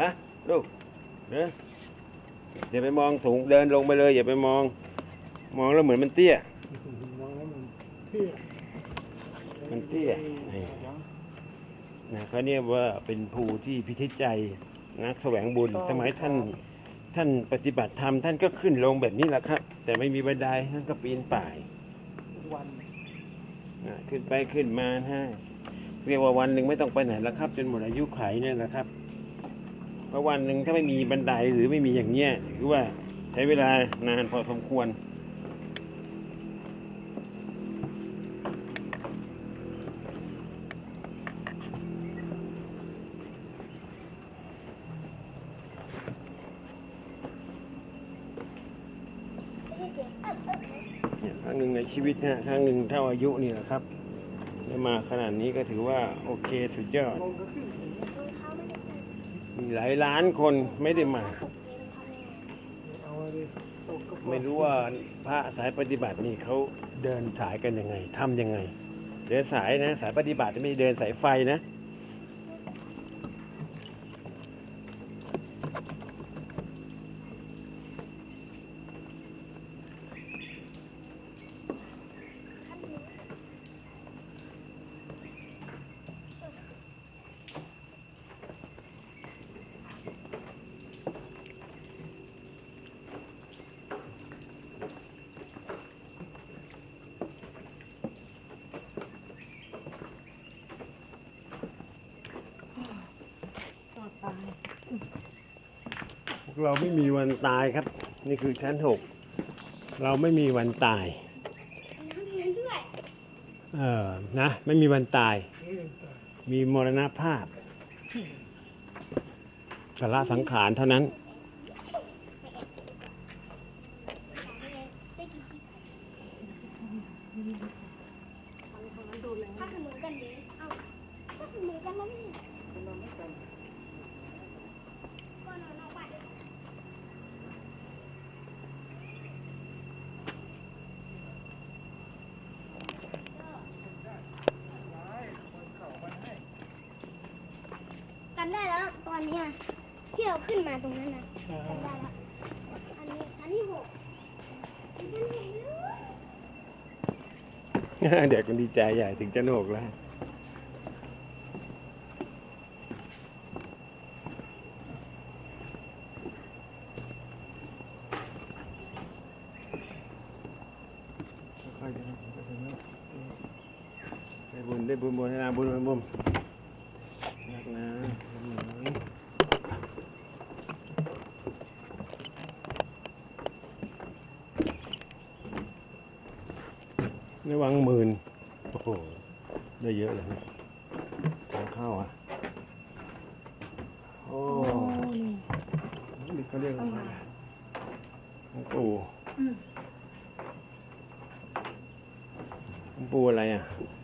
ฮะลูกเด้ออย่าไปมองสูงเดินลงไปเลย อย่าไปมอง มองแล้วเหมือนมันเตี้ย มองแล้วมันเที่ยมันเตี้ยนี่นะเขาเนี่ยว่าเป็นภูที่พิชิตใจนักแสวงบุญสมัยท่านท่านปฏิบัติธรรมท่านก็ขึ้นลงแบบนี้แหละครับ แต่ไม่มีบันไดท่านก็ปีนป่ายวันอะขึ้นไปขึ้นมาฮะเรียกว่าวันหนึ่งไม่ต้องไปไหนแล้วครับ จนหมดอายุไขเนี่ยแหละครับ เพราะวันหนึ่งถ้าไม่มีบันไดหรือไม่มีอย่างเงี้ยถือว่าใช้เวลานานพอสมควรเนี่ยครั้งหนึ่งในชีวิตนะครั้งหนึ่งเท่าอายุนี่แหละครับ ได้มาขนาดนี้ก็ถือว่า โอเคสุดยอด หลายล้านคนไม่ได้มา ไม่รู้ว่าพระสายปฏิบัตินี่เขาเดินสายกันยังไงทำยังไง เดินสายนะ สายปฏิบัติไม่เดินสายไฟนะ พวกเราไม่มีวันตายครับ นี่คือชั้นหกเราไม่มีวันตาย เออนะ ไม่มีวันตาย มีมรณภาพกละสังขารเท่านั้น ถ้าเสมอกันนี้เอ้าถ้าเสมอกันแล้วนี่ก็นอนนอกบ้านด้วยกัน กันได้แล้วตอนเนี้ยที่เราขึ้นมาตรงนั้นนะใช่กันได้แล้วอันนี้ชั้นที่หกชั้นที่หกเลยเด็กกันดีใจใหญ่ถึงชั้นหกแล้วค่อยๆเดินไปถึงแล้วได้บุญได้บุญบุญนะบุญบุญบุญนักนะบุญหนุน ระวังหมื่นโอ้โห ได้เยอะเลยนะทางเข้าอะ โอ้นี่เขาเรียกว่าอะไรหลวงปู่หลวงปู่อะไรอะห